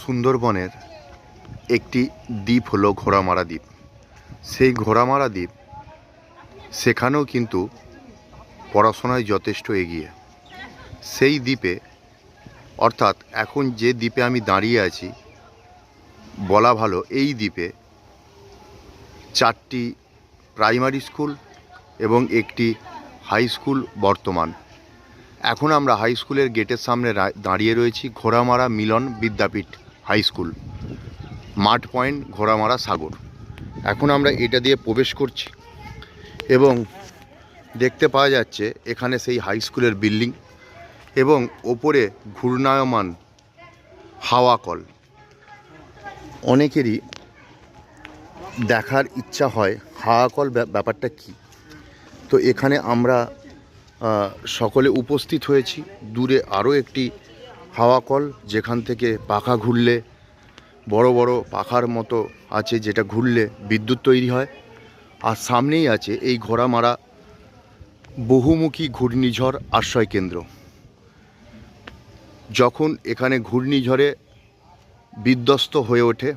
সুন্দরবনের একটি দ্বীপ হলো ঘোড়ামারা দ্বীপ। সেই ঘোড়ামারা দ্বীপ সেখানেও কিন্তু পড়াশোনায় যথেষ্ট এগিয়ে। সেই দ্বীপে, অর্থাৎ এখন যে দ্বীপে আমি দাঁড়িয়ে আছি, বলা ভালো এই দ্বীপে চারটি প্রাইমারি স্কুল এবং একটি হাই স্কুল বর্তমান। এখন আমরা হাই স্কুলের গেটের সামনে দাঁড়িয়ে রয়েছি ঘোড়ামারা মিলন বিদ্যাপীঠ হাই স্কুল মাঠ পয়েন্ট ঘোড়ামারা সাগর। এখন আমরা এটা দিয়ে প্রবেশ করছি এবং দেখতে পাওয়া যাচ্ছে এখানে সেই হাই স্কুলের বিল্ডিং এবং ওপরে ঘূর্ণায়মান হাওয়া কল। অনেকেরই দেখার ইচ্ছা হয় হাওয়া কল ব্যা- ব্যাপারটা কী? তো এখানে আমরা সকলে উপস্থিত হয়েছি। দূরে আরও একটি হাওয়া কল যেখান থেকে পাখা ঘুরলে, বড় বড় পাখার মতো আছে যেটা ঘুরলে বিদ্যুৎ তৈরি হয়। আর সামনেই আছে এই ঘোড়ামারা বহুমুখী ঘূর্ণিঝড় আশ্রয় কেন্দ্র। যখন এখানে ঘূর্ণিঝড়ে বিধ্বস্ত হয়ে ওঠে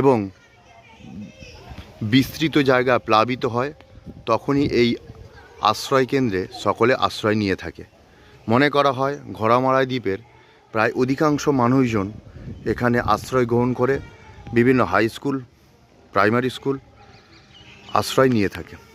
এবং বিস্তৃত জায়গা প্লাবিত হয়, তখনই এই আশ্রয় কেন্দ্রে সকলে আশ্রয় নিয়ে থাকে। মনে করা হয়, ঘোড়ামারা দ্বীপের প্রায় অধিকাংশ মানুষজন এখানে আশ্রয় গ্রহণ করে বিভিন্ন হাই স্কুল, প্রাইমারি স্কুল আশ্রয় নিয়ে থাকে।